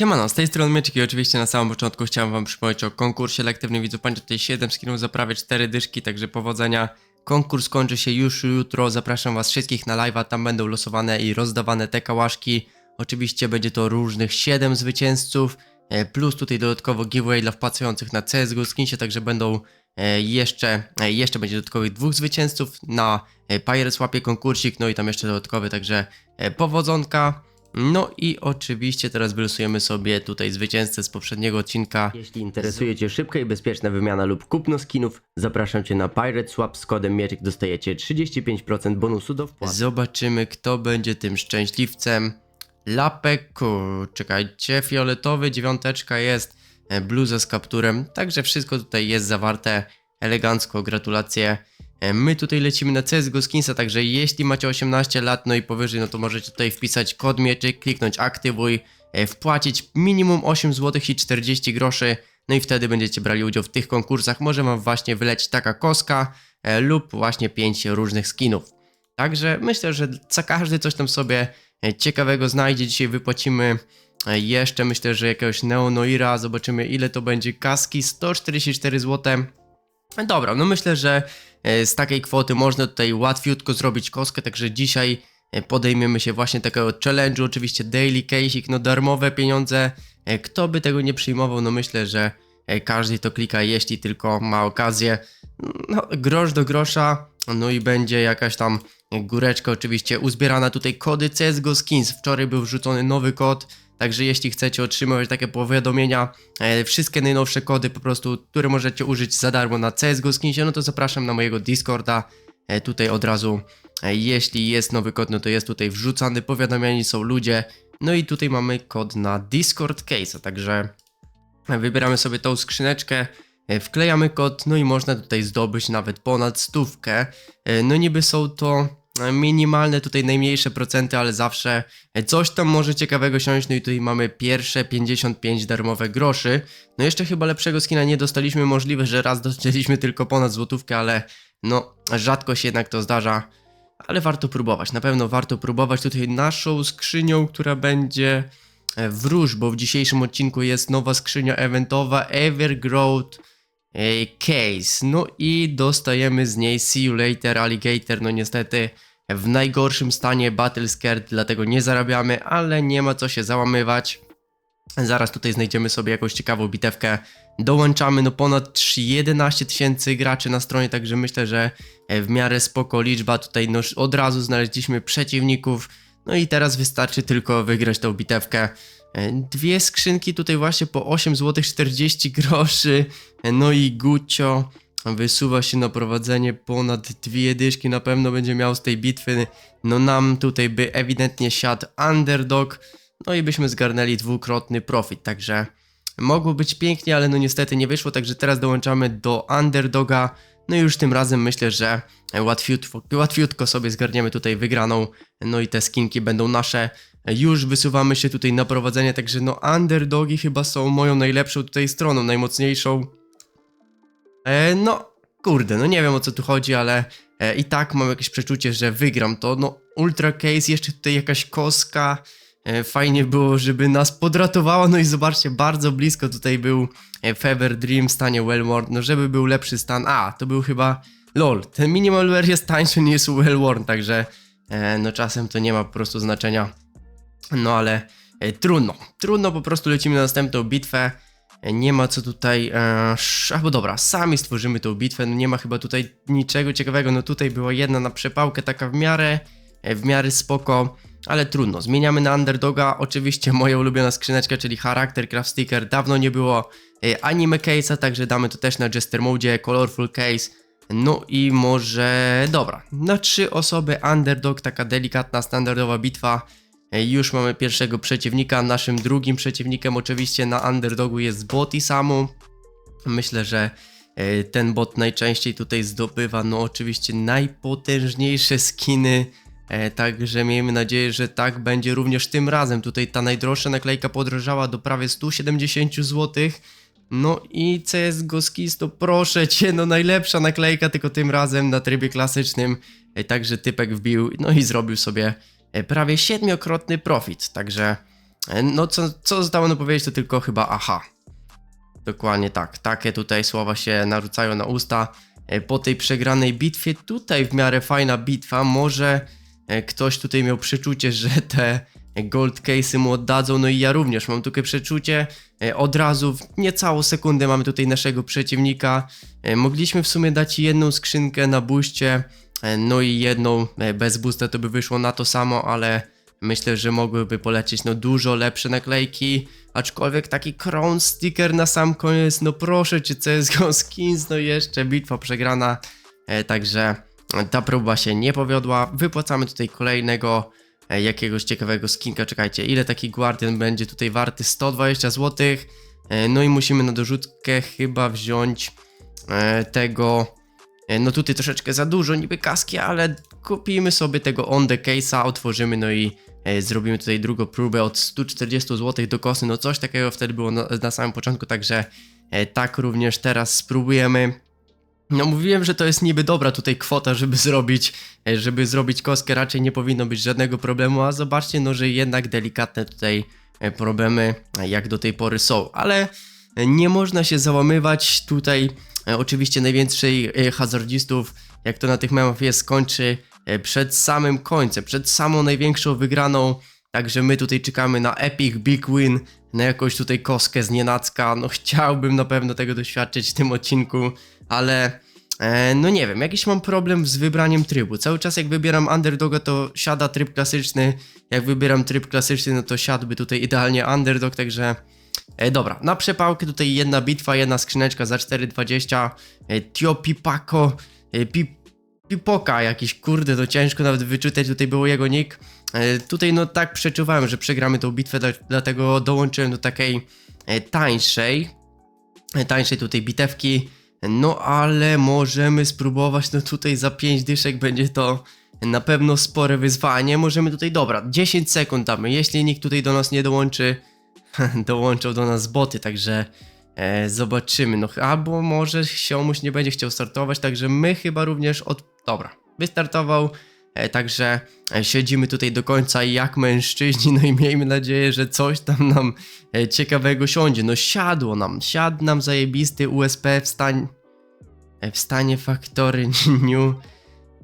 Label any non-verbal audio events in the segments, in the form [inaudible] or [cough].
Siemano, z tej strony Myczek i oczywiście na samym początku chciałem wam przypomnieć o konkursie lektywnym widzów. Będzie tutaj 7 skinów za prawie 4 dyszki, także powodzenia. Konkurs kończy się już jutro, zapraszam was wszystkich na live'a, tam będą losowane i rozdawane te kałaszki. Oczywiście będzie to różnych 7 zwycięzców, e, plus tutaj dodatkowo giveaway dla wpłacających na CSGO skinsie, także będą e, jeszcze, e, jeszcze będzie dodatkowych dwóch zwycięzców na Pirates łapie konkursik, no i tam jeszcze dodatkowy, także powodzonka. No i oczywiście teraz wylosujemy sobie tutaj zwycięzcę z poprzedniego odcinka. Jeśli interesuje Cię szybka i bezpieczna wymiana lub kupno skinów, zapraszam Cię na Pirate Swap z kodem Mieczyk dostajecie 35% bonusu do wpłaty. Zobaczymy kto będzie tym szczęśliwcem. Lapek, czekajcie, fioletowy, dziewiąteczka jest, e, bluza z kapturem, także wszystko tutaj jest zawarte elegancko, gratulacje. E, My tutaj lecimy na CSGO Skinsa, także jeśli macie 18 lat, no i powyżej, no to możecie tutaj wpisać kod mieczyk, kliknąć aktywuj, e, wpłacić minimum 8 zł i 40 groszy, no i wtedy będziecie brali udział w tych konkursach. Może wam właśnie wylecieć taka koska e, lub właśnie 5 różnych skinów. Także myślę, że za każdy coś tam sobie ciekawego znajdzie. Dzisiaj wypłacimy jeszcze, myślę, że jakiegoś Neonoira. Zobaczymy ile to będzie kaski. 144 zł. Dobra, no myślę, że e, z takiej kwoty można tutaj łatwiutko zrobić kostkę, także dzisiaj e, podejmiemy się właśnie takiego challenge'u, oczywiście daily casing, no darmowe pieniądze, E, kto by tego nie przyjmował, no myślę, że każdy to klika, jeśli tylko ma okazję, no grosz do grosza, no i będzie jakaś tam góreczka oczywiście uzbierana tutaj kody CSGO Skins, wczoraj był wrzucony nowy kod, Także jeśli chcecie otrzymywać takie powiadomienia, e, wszystkie najnowsze kody po prostu, które możecie użyć za darmo na CSGO Skinsie, no to zapraszam na mojego Discorda. E, tutaj od razu, e, jeśli jest nowy kod, no to jest tutaj wrzucany, powiadamiani są ludzie. No i tutaj mamy kod na Discord Case, także wybieramy sobie tą skrzyneczkę, e, wklejamy kod, no i można tutaj zdobyć nawet ponad stówkę. E, No niby są to minimalne tutaj najmniejsze procenty, ale zawsze coś tam może ciekawego siąść. No i tutaj mamy pierwsze 55 darmowe groszy. No jeszcze chyba lepszego skina nie dostaliśmy, możliwe, że raz dostaliśmy tylko ponad złotówkę, ale no rzadko się jednak to zdarza. Ale warto próbować, na pewno warto próbować tutaj naszą skrzynią, która będzie e, wróż, bo w dzisiejszym odcinku jest nowa skrzynia eventowa Evergrowth Case. No i dostajemy z niej See You Later Alligator. No niestety w najgorszym stanie Battle Scared, dlatego nie zarabiamy, ale nie ma co się załamywać. Zaraz tutaj znajdziemy sobie jakąś ciekawą bitewkę. Dołączamy no ponad 3 11 tysięcy graczy na stronie, także myślę, że e, w miarę spoko liczba. Tutaj no, od razu znaleźliśmy przeciwników. No i teraz wystarczy tylko wygrać tą bitewkę. E, Dwie skrzynki tutaj właśnie po 8 zł 40 groszy. E, No i Gucio wysuwa się na prowadzenie ponad dwie dyszki. Na pewno będzie miał z tej bitwy. No nam tutaj by ewidentnie siadł underdog. No i byśmy zgarnęli dwukrotny profit, także mogło być pięknie, ale no niestety nie wyszło, także teraz dołączamy do underdoga. No i już tym razem myślę, że łatwiutko, łatwiutko sobie zgarniemy tutaj wygraną. No i te skinki będą nasze. Już wysuwamy się tutaj na prowadzenie, także no underdogi chyba są moją najlepszą tutaj stroną, najmocniejszą. E, no, kurde, no nie wiem o co tu chodzi, ale e, i tak mam jakieś przeczucie, że wygram to. No, Ultra Case, jeszcze tutaj jakaś koska. E, fajnie było, żeby nas podratowała. No i zobaczcie, bardzo blisko tutaj był e, Fever Dream w stanie Wellworn. No, żeby był lepszy stan. A, to był chyba. LOL, ten minimalware jest tańszy niż Wellworn, także e, no czasem to nie ma po prostu znaczenia. No ale e, trudno, trudno, po prostu lecimy na następną bitwę. E, Nie ma co tutaj. E, albo dobra, sami stworzymy tą bitwę. No nie ma chyba tutaj niczego ciekawego. No tutaj była jedna na przepałkę, taka w miarę, e, w miarę spoko, ale trudno. Zmieniamy na underdoga. Oczywiście moja ulubiona skrzyneczka, czyli charakter craft sticker. Dawno nie było anime case'a, także damy to też na Jester Mode, colorful case. No i może. Dobra, na trzy osoby underdog, taka delikatna, standardowa bitwa. Już mamy pierwszego przeciwnika. Naszym drugim przeciwnikiem oczywiście na underdogu jest bot i samu. Myślę, że e, ten bot najczęściej tutaj zdobywa, no oczywiście najpotężniejsze skiny. E, Także miejmy nadzieję, że tak będzie również tym razem. Tutaj ta najdroższa naklejka podrożała do prawie 170 zł. No i CSGO Skis to proszę cię, no najlepsza naklejka, tylko tym razem na trybie klasycznym. E, Także typek wbił, no i zrobił sobie prawie siedmiokrotny profit. Także E, No co, co zostało no powiedzieć to tylko chyba aha. Dokładnie tak. Takie tutaj słowa się narzucają na usta. E, Po tej przegranej bitwie, tutaj w miarę fajna bitwa, może e, ktoś tutaj miał przeczucie, [laughs] że te gold case'y mu oddadzą, no i ja również mam takie przeczucie. E, Od razu, w niecałą sekundę mamy tutaj naszego przeciwnika. E, Mogliśmy w sumie dać jedną skrzynkę na buście, e, no i jedną e, bez boosta to by wyszło na to samo, ale myślę, że mogłyby polecieć no dużo lepsze naklejki, aczkolwiek taki crown sticker na sam koniec, no proszę cię CSGO Skins, no jeszcze bitwa przegrana, e, także ta próba się nie powiodła, wypłacamy tutaj kolejnego e, jakiegoś ciekawego skinka, czekajcie, ile taki Guardian będzie tutaj warty? 120 zł, e, no i musimy na dorzutkę chyba wziąć e, tego, e, no tutaj troszeczkę za dużo niby kaski, ale kupimy sobie tego on the case'a, otworzymy, no i e, zrobimy tutaj drugą próbę od 140 zł do kosy, no coś takiego wtedy było na, na samym początku, także e, tak również teraz spróbujemy. No mówiłem, że to jest niby dobra tutaj kwota, żeby zrobić, e, żeby zrobić kostkę, raczej nie powinno być żadnego problemu, a zobaczcie, no że jednak delikatne tutaj e, problemy e, jak do tej pory są, ale e, nie można się załamywać. Tutaj, e, oczywiście najwięcej e, hazardzistów, jak to na tych memach jest, skończy e, przed samym końcem, przed samą największą wygraną, także my tutaj czekamy na epic big win, na jakąś tutaj kostkę z nienacka, no chciałbym na pewno tego doświadczyć w tym odcinku, ale e, no nie wiem, jakiś mam problem z wybraniem trybu. Cały czas jak wybieram underdoga to siada tryb klasyczny, jak wybieram tryb klasyczny no to siadłby tutaj idealnie underdog, także e, dobra, na przepałkę tutaj jedna bitwa, jedna skrzyneczka za 4,20 e, Tio Pipako, e, Pip, Pipoka jakiś, kurde to ciężko nawet wyczytać, tutaj było jego nick. E, tutaj no tak przeczuwałem, że przegramy tą bitwę, dla- dlatego dołączyłem do takiej e, tańszej, e, tańszej tutaj bitewki. No ale możemy spróbować, no tutaj za 5 dyszek będzie to na pewno spore wyzwanie. Możemy tutaj, dobra, 10 sekund damy, jeśli nikt tutaj do nas nie dołączy, [laughs] dołączą do nas boty, także e, zobaczymy. No albo może siomuś nie będzie chciał startować, także my chyba również od... Dobra, wystartował, e, także e, siedzimy tutaj do końca jak mężczyźni, no i miejmy nadzieję, że coś tam nam e, ciekawego siądzie. No siadło nam, siadł nam zajebisty USP w e, w stanie Factory [laughs] New.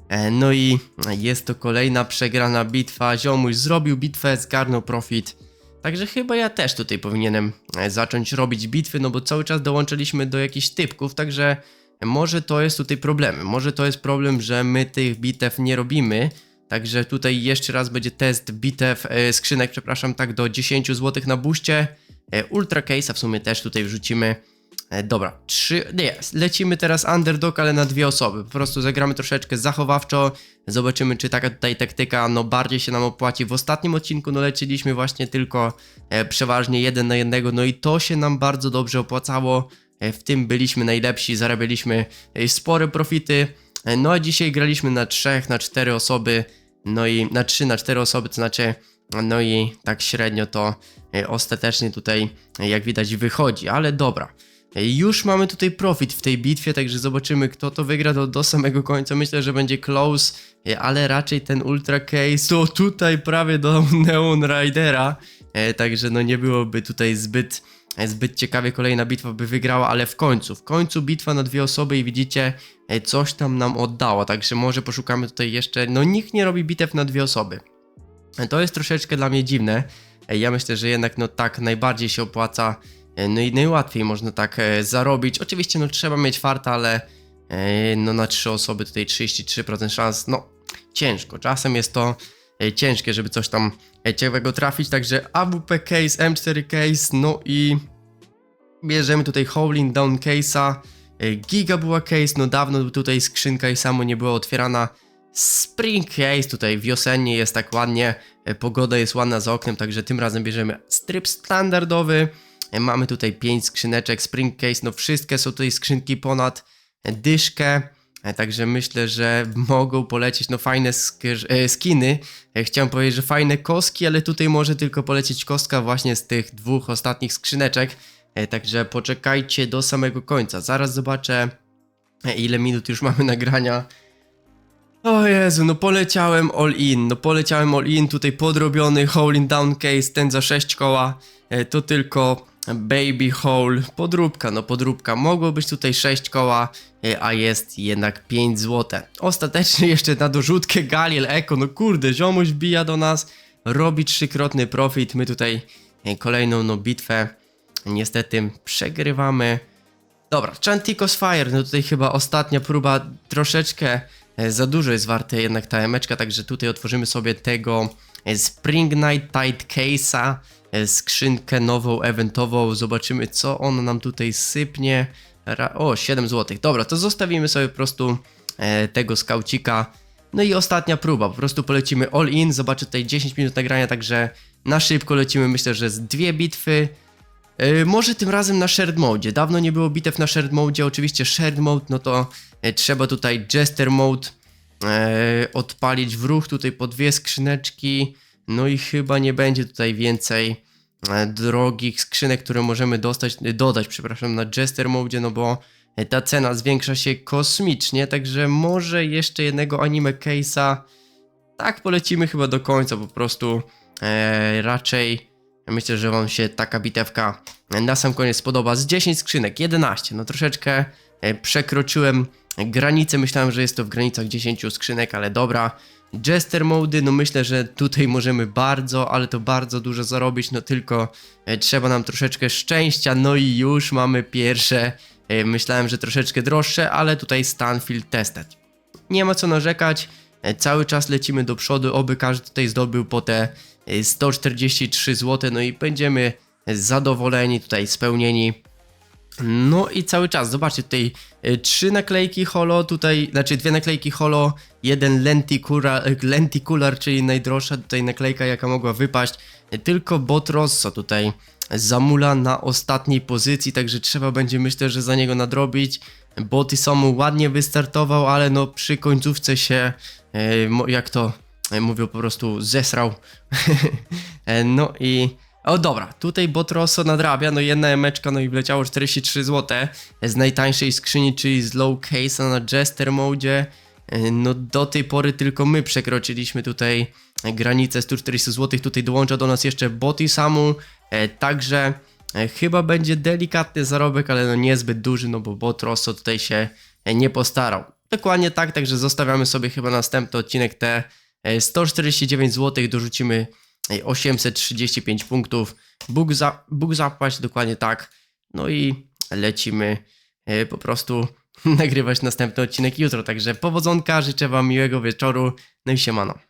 E, No i jest to kolejna przegrana bitwa. Ziomuś zrobił bitwę, zgarnął profit. Także chyba ja też tutaj powinienem e, zacząć robić bitwy, no bo cały czas dołączyliśmy do jakichś typków, także może to jest tutaj problem. Może to jest problem, że my tych bitew nie robimy. Także tutaj jeszcze raz będzie test bitew, e, skrzynek, przepraszam, tak do 10 zł na buście. E, Ultra Case'a w sumie też tutaj wrzucimy. E, dobra, trzy, nie, lecimy teraz underdog, ale na dwie osoby. Po prostu zagramy troszeczkę zachowawczo, zobaczymy czy taka tutaj taktyka no bardziej się nam opłaci. W ostatnim odcinku no leciliśmy właśnie tylko e, przeważnie jeden na jednego, no i to się nam bardzo dobrze opłacało. E, w tym byliśmy najlepsi, zarabialiśmy e, spore profity. E, no a dzisiaj graliśmy na trzech, na cztery osoby, no i na trzy, na cztery osoby, to znaczy no i tak średnio to e, ostatecznie tutaj, e, jak widać, wychodzi, ale dobra. Już mamy tutaj profit w tej bitwie, także zobaczymy, kto to wygra do, do samego końca. Myślę, że będzie close, e, ale raczej ten Ultra Case, o tutaj prawie do Neon Ridera, e, także no nie byłoby tutaj zbyt, e, zbyt ciekawie kolejna bitwa by wygrała, ale w końcu, w końcu bitwa na dwie osoby i widzicie, coś tam nam oddało, także może poszukamy tutaj jeszcze, no nikt nie robi bitew na dwie osoby. To jest troszeczkę dla mnie dziwne. Ja myślę, że jednak no tak najbardziej się opłaca, no i najłatwiej można tak e, zarobić. Oczywiście no trzeba mieć farta, ale e, no na trzy osoby tutaj 33% szans, no ciężko. Czasem jest to e, ciężkie, żeby coś tam e, ciekawego trafić, także AWP case, M4 case, no i bierzemy tutaj Howling Down case'a, e, Giga była case, no dawno tutaj skrzynka i samo nie była otwierana. Spring Case tutaj wiosennie jest tak ładnie, e, pogoda jest ładna za oknem, także tym razem bierzemy stryp standardowy. Mamy tutaj 5 skrzyneczek Spring Case, no wszystkie są tutaj skrzynki ponad dyszkę. e, Także myślę, że [laughs] mogą polecieć no fajne e, skiny. E, Chciałem powiedzieć, że fajne kostki, ale tutaj może tylko polecieć kostka właśnie z tych dwóch ostatnich skrzyneczek. Także poczekajcie do samego końca. Zaraz zobaczę ile minut już mamy [laughs] nagrania. O Jezu, no poleciałem all in, no poleciałem all in, tutaj podrobiony hole in down case, ten za 6 koła, to tylko baby hole, podróbka, no podróbka, mogło być tutaj 6 koła, e, a jest jednak 5 zł. Ostatecznie jeszcze na dorzutkę Galiel Eko, no kurde, ziomuś bija do nas, robi trzykrotny profit, my tutaj e, kolejną no bitwę niestety przegrywamy. Dobra, Chanticos Fire, no tutaj chyba ostatnia próba, troszeczkę e, za dużo jest warte jednak ta emeczka, także tutaj otworzymy sobie tego Spring Night Tide Case'a, skrzynkę nową, eventową, zobaczymy co on nam tutaj sypnie. O, 7 zł. Dobra, to zostawimy sobie po prostu e, tego skaucika. No i ostatnia próba, po prostu polecimy all in, zobaczę tutaj 10 minut nagrania, także na szybko lecimy, myślę, że z dwie bitwy. E, może tym razem na shared mode. Dawno nie było bitew na shared mode. Oczywiście shared mode, no to e, trzeba tutaj jester mode e, odpalić w ruch. Tutaj po dwie skrzyneczki. No i chyba nie będzie tutaj więcej e, drogich skrzynek, które możemy dostać, e, dodać, przepraszam, na jester mode, no bo e, ta cena zwiększa się kosmicznie, także może jeszcze jednego anime case'a. Tak polecimy chyba do końca, po prostu e, raczej Myślę, że Wam się taka bitewka na sam koniec spodoba. Z 10 skrzynek, 11. No troszeczkę e, przekroczyłem granicę. Myślałem, że jest to w granicach 10 skrzynek, ale dobra. Jester mody, no myślę, że tutaj możemy bardzo, ale to bardzo dużo zarobić. No tylko e, trzeba nam troszeczkę szczęścia. No i już mamy pierwsze. e, Myślałem, że troszeczkę droższe, ale tutaj Stanfield Tested. Nie ma co narzekać. E, Cały czas lecimy do przodu, oby każdy tutaj zdobył po te e, 143 zł, no i będziemy zadowoleni, tutaj spełnieni. No i cały czas, zobaczcie tutaj e, trzy naklejki holo, tutaj, znaczy dwie naklejki holo, jeden lenticular, lenticular czyli najdroższa tutaj naklejka jaka mogła wypaść, E, tylko Bot Rosso tutaj zamula na ostatniej pozycji, także trzeba będzie myślę, że za niego nadrobić. Boty Somu ładnie wystartował, ale no przy końcówce się, e, jak to e, mówią po prostu zesrał. [laughs] E, no i o dobra, tutaj Botroso nadrabia, no jedna emeczka, no i wleciało 43 zł z najtańszej skrzyni, czyli z low case'a na Jester mode. E, No do tej pory tylko my przekroczyliśmy tutaj granicę 140 zł, tutaj dołącza do nas jeszcze Boty Samu, e, także e, chyba będzie delikatny zarobek, ale no niezbyt duży, no bo Botroso tutaj się nie postarał. Dokładnie tak, także zostawiamy sobie chyba następny odcinek te e, 149 zł, dorzucimy 835 punktów. Bóg, za, Bóg zapaść, dokładnie tak. No i lecimy e, po prostu [laughs] nagrywać następny odcinek jutro. Także powodzonka, życzę Wam miłego wieczoru. No i siemano.